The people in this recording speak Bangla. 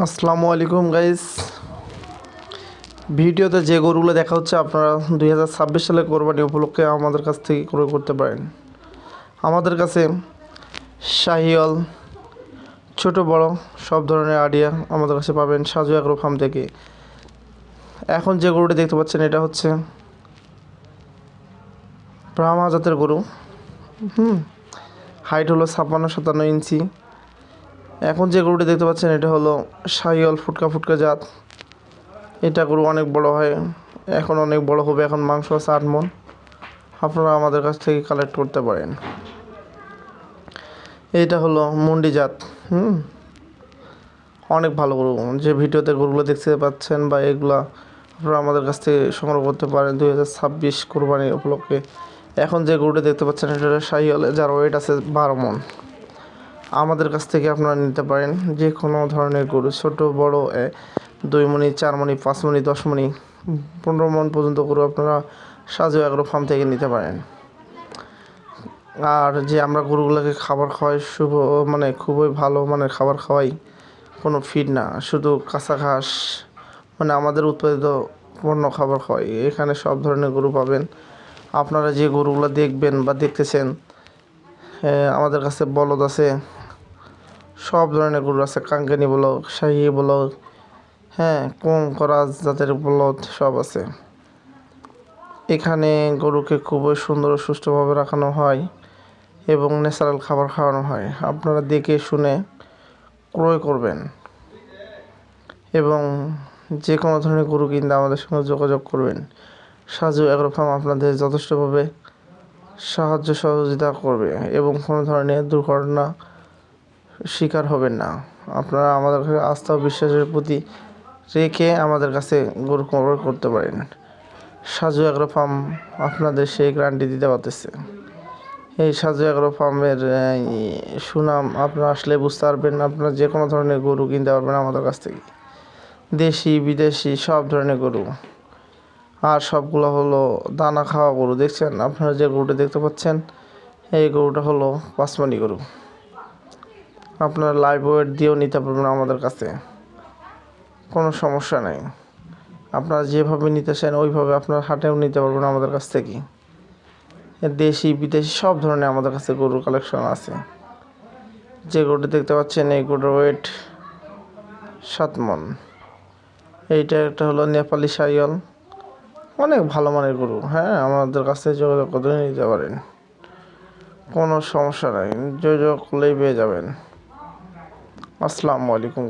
আসসালামু আলাইকুম গাইস ভিডিওতে যে গরুগুলো দেখা হচ্ছে, আপনারা দুই হাজার ছাব্বিশ সালে কোরবানি উপলক্ষে আমাদের কাছ থেকে ক্রয় করতে পারেন। আমাদের কাছে শাহিওয়াল, ছোট, বড়, সব ধরনের আইডিয়া আমাদের কাছে পাবেন সাজু অ্যাগ্রো ফার্ম থেকে। এখন যে গরুটি দেখতে পাচ্ছেন, এটা হচ্ছে ব্রাহ্মা জাতের গরু। হুম হাইট হলো ছাপ্পান্ন সাতান্ন ইঞ্চি। এখন যে গরুটি দেখতে পাচ্ছেন, এটা হলো সাইওয়াল ফুটকা ফুটকা জাত। এটা গরু অনেক বড় হয়, এখন অনেক বড় হবে, এখন মাংস আছে আট মন। আপনারা আমাদের কাছ থেকে কালেক্ট করতে পারেন। এইটা হলো মুন্ডি জাত, হুম? অনেক ভালো গরু। যে ভিডিওতে গরুগুলো দেখতে পাচ্ছেন বা এগুলা আপনারা আমাদের কাছ থেকে সংগ্রহ করতে পারেন দুই হাজার ছাব্বিশ কোরবানি উপলক্ষে। এখন যে গরুটা দেখতে পাচ্ছেন, এটা হলো শাহিওয়াল যার ওয়েট আছে বারো মন। আমাদের কাছ থেকে আপনারা নিতে পারেন যে কোনো ধরনের গরু, ছোট, বড় দুই মণি, চার মণি, পাঁচ মণি, দশ মণি, পনেরো মন পর্যন্ত গরু আপনারা সাজু এগ্রো ফার্ম থেকে নিতে পারেন। আর যে আমরা গরুগুলোকে খাবার খাওয়াই শুভ মানে খুবই ভালো মানে খাবার খাওয়াই, কোনো ফিড না, শুধু কাঁচা ঘাস মানে আমাদের উৎপাদিত পণ্য খাবার খাওয়াই, এখানে সব ধরনের গরু পাবেন। আপনারা যে গরুগুলো দেখবেন বা দেখতেছেন আমাদের কাছে বলদ আছে সব ধরনের গরু আছে কাঙ্কানি বলক শাহি বলক হ্যাঁ কম করাজ জাতের বলদ সব আছে। এখানে গরুকে খুবই সুন্দর সুষ্ঠুভাবে রাখানো হয় এবং ন্যাচারাল খাবার খাওয়ানো হয়। আপনারা দেখে শুনে ক্রয় করবেন এবং যে কোনো ধরনের গরু কিনতে আমাদের সঙ্গে যোগাযোগ করবেন। সাজু অ্যাগ্রো ফার্ম আপনাদের যথেষ্টভাবে সাহায্য সহযোগিতা করবে এবং কোনো ধরনের দুর্ঘটনা শিকার হবেন না। আপনারা আমাদের আস্থা ও বিশ্বাসের প্রতি রেখে আমাদের কাছে গরু ক্রয় করতে পারেন। সাজু অ্যাগ্রো ফার্ম আপনাদের সেই গ্যারান্টি দিতে পারতেছে। এই সাজু অ্যাগ্রো ফার্মের সুনাম আপনারা আসলে বুঝতে পারবেন আপনারা যে কোনো ধরনের গরু কিনতে পারবেন আমাদের কাছ থেকে। দেশি, বিদেশি সব ধরনের গরু। আর সবগুলো হলো দানা খাওয়া গরু। দেখছেন? আপনারা যে গরুটা দেখতে পাচ্ছেন, এই গরুটা হলো পাঁচমানি গরু। আপনারা লাইভ ওয়েট দিয়েও নিতে পারবেন আমাদের কাছে। কোনো সমস্যা নেই। আপনারা যেভাবে নিতে চান ওইভাবে আপনার হাটেও নিতে পারবেন আমাদের কাছ থেকে। দেশি, বিদেশি সব ধরনের আমাদের কাছে গরুর কালেকশন আছে। যে গরুটি দেখতে পাচ্ছেন, এই গরুর ওয়েট সাত মন। এইটা একটা হলো নেপালি সাইয়ল অনেক ভালো মানের গরু। হ্যাঁ আমাদের কাছে যোগাযোগ করে নিতে পারেন। কোনো সমস্যা নাই। যোগাযোগ করলেই পেয়ে যাবেন। আসসালামু আলাইকুম